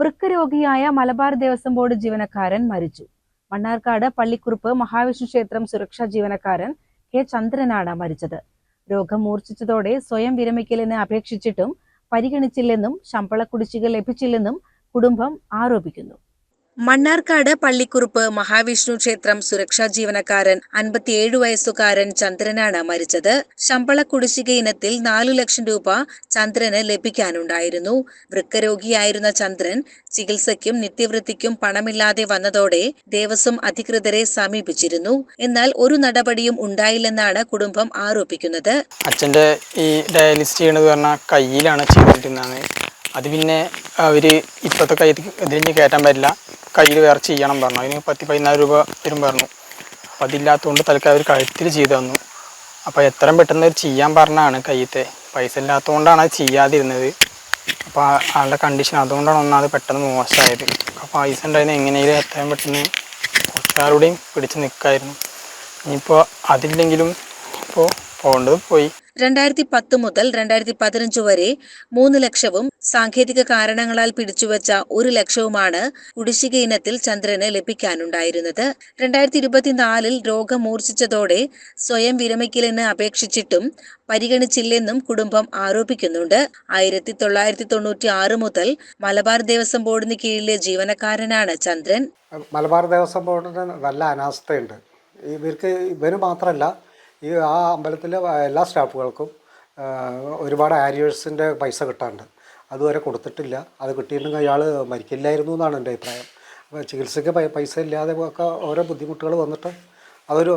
വൃക്ക രോഗിയായ മലബാർ ദേവസ്വം ബോർഡ് ജീവനക്കാരൻ മരിച്ചു. മണ്ണാർക്കാട് പള്ളിക്കുറുപ്പ് മഹാവിഷ്ണു ക്ഷേത്രം സുരക്ഷാ ജീവനക്കാരൻ കെ ചന്ദ്രനാണ് മരിച്ചത്. രോഗം മൂർച്ഛിച്ചതോടെ സ്വയം വിരമിക്കലിന് അപേക്ഷിച്ചിട്ടും പരിഗണിച്ചില്ലെന്നും ശമ്പള കുടിശ്ശിക ലഭിച്ചില്ലെന്നും കുടുംബം ആരോപിക്കുന്നു. മണ്ണാർക്കാട് പള്ളിക്കുറുപ്പ് മഹാവിഷ്ണു ക്ഷേത്രം സുരക്ഷാ ജീവനക്കാരൻ അൻപത്തിയേഴ് വയസ്സുകാരൻ ചന്ദ്രനാണ് മരിച്ചത്. ശമ്പള കുടിശ്ശിക ഇനത്തിൽ നാലു ലക്ഷം രൂപ ചന്ദ്രന് ലഭിക്കാനുണ്ടായിരുന്നു. വൃക്കരോഗിയായിരുന്ന ചന്ദ്രൻ ചികിത്സയ്ക്കും നിത്യവൃത്തിക്കും പണമില്ലാതെ വന്നതോടെ ദേവസ്വം അധികൃതരെ സമീപിച്ചിരുന്നു. എന്നാൽ ഒരു നടപടിയും ഉണ്ടായില്ലെന്നാണ് കുടുംബം ആരോപിക്കുന്നത്. അച്ഛന്റെ ഈ ഡയാലിസിസ് ചെയ്യണത് പറഞ്ഞാൽ കയ്യിലാണ് അത് പിന്നെ അവർ ഇപ്പോഴത്തെ കൈ ഇതിന് കയറ്റാൻ പറ്റില്ല. കയ്യിൽ വേറെ ചെയ്യണം പറഞ്ഞു. അതിന് പത്തി പതിനായിരം രൂപ വരും പറഞ്ഞു. അപ്പോൾ അതില്ലാത്തതുകൊണ്ട് തൽക്കാലം ഒരു കഴുത്തിൽ ചെയ്തു തന്നു. അപ്പോൾ എത്രയും പെട്ടെന്ന് അവർ ചെയ്യാൻ പറഞ്ഞാണ് കയ്യത്തെ. പൈസ ഇല്ലാത്തതുകൊണ്ടാണ് അത് ചെയ്യാതിരുന്നത്. അപ്പോൾ ആളുടെ കണ്ടീഷൻ അതുകൊണ്ടാണ് ഒന്നാമത് പെട്ടെന്ന് മോശമായത്. അപ്പോൾ പൈസ ഉണ്ടായിരുന്ന എങ്ങനെയും എത്രയും പെട്ടെന്ന് കുറച്ചാളുടെയും പിടിച്ച് നിൽക്കായിരുന്നു. ഇനിയിപ്പോൾ അതില്ലെങ്കിലും ഇപ്പോൾ പോകേണ്ടത് പോയി. രണ്ടായിരത്തി പത്ത് മുതൽ രണ്ടായിരത്തി പതിനഞ്ച് വരെ മൂന്ന് ലക്ഷവും സാങ്കേതിക കാരണങ്ങളാൽ പിടിച്ചുവച്ച ഒരു ലക്ഷവുമാണ് കുടിശ്ശിക ഇനത്തിൽ ചന്ദ്രന് ലഭിക്കാനുണ്ടായിരുന്നത്. രണ്ടായിരത്തി ഇരുപത്തിനാലിൽ രോഗം മൂർച്ഛിച്ചതോടെ സ്വയം വിരമിക്കലിന് അപേക്ഷിച്ചിട്ടും പരിഗണിച്ചില്ലെന്നും കുടുംബം ആരോപിക്കുന്നുണ്ട്. ആയിരത്തി തൊള്ളായിരത്തി തൊണ്ണൂറ്റി ആറ് മുതൽ മലബാർ ദേവസ്വം ബോർഡിന് കീഴിലെ ജീവനക്കാരനാണ് ചന്ദ്രൻ. മലബാർ ദേവസ്വം ബോർഡിന് നല്ല അനാസ്ഥയുണ്ട്. ഇവർക്ക് ഇവന് മാത്രമല്ല ഈ ആ അമ്പലത്തിലെ എല്ലാ സ്റ്റാഫുകൾക്കും ഒരുപാട് ആരിയേഴ്സിന്റെ പൈസ കിട്ടാണ്ട് അതുവരെ കൊടുത്തിട്ടില്ല. അത് കിട്ടിയിട്ടുണ്ടെങ്കിൽ അയാൾ മരിക്കില്ലായിരുന്നു എന്നാണ് എന്റെ അഭിപ്രായം. ചികിത്സയ്ക്ക് പൈസ ഇല്ലാതെ ഒക്കെ ഓരോ ബുദ്ധിമുട്ടുകൾ വന്നിട്ട് അതൊരു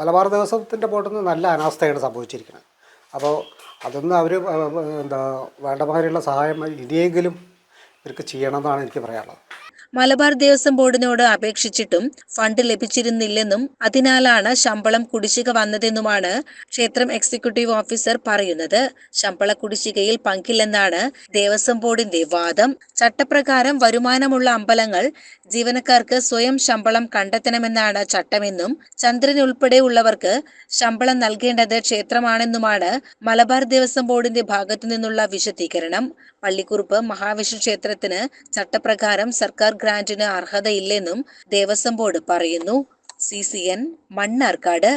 മലബാർ ദേവസ്വത്തിന്റെ ബോർഡിൽ നിന്ന് നല്ല അനാസ്ഥയാണ് സംഭവിച്ചിരിക്കുന്നത്. അപ്പോൾ അതൊന്നും അവർ എന്താ വേണ്ട മാതിരിയുള്ള സഹായം ഇനിയെങ്കിലും ഇവർക്ക് ചെയ്യണമെന്നാണ് എനിക്ക് പറയാനുള്ളത്. മലബാർ ദേവസ്വം ബോർഡിനോട് അപേക്ഷിച്ചിട്ടും ഫണ്ട് ലഭിച്ചിരുന്നില്ലെന്നും അതിനാലാണ് ശമ്പളം കുടിശ്ശിക വന്നതെന്നുമാണ് ക്ഷേത്രം എക്സിക്യൂട്ടീവ് ഓഫീസർ പറയുന്നത്. ശമ്പള കുടിശ്ശികയിൽ പങ്കില്ലെന്നാണ് ദേവസ്വം ബോർഡിന്റെ വാദം. ചട്ടപ്രകാരം വരുമാനമുള്ള അമ്പലങ്ങൾ ജീവനക്കാർക്ക് സ്വയം ശമ്പളം കണ്ടെത്തണമെന്നാണ് ചട്ടമെന്നും ചന്ദ്രൻ ഉൾപ്പെടെയുള്ളവർക്ക് ശമ്പളം നൽകേണ്ടത് ക്ഷേത്രമാണെന്നുമാണ് മലബാർ ദേവസ്വം ബോർഡിന്റെ ഭാഗത്തു നിന്നുള്ള വിശദീകരണം. പള്ളിക്കുറുപ്പ് മഹാവിഷ്ണു ക്ഷേത്രത്തിന് ചട്ടപ്രകാരം സർക്കാർ ഗ്രാന്റിന് അർഹതയില്ലെന്നും ദേവസ്വം ബോർഡ് പറയുന്നു. C C N Mannarkkad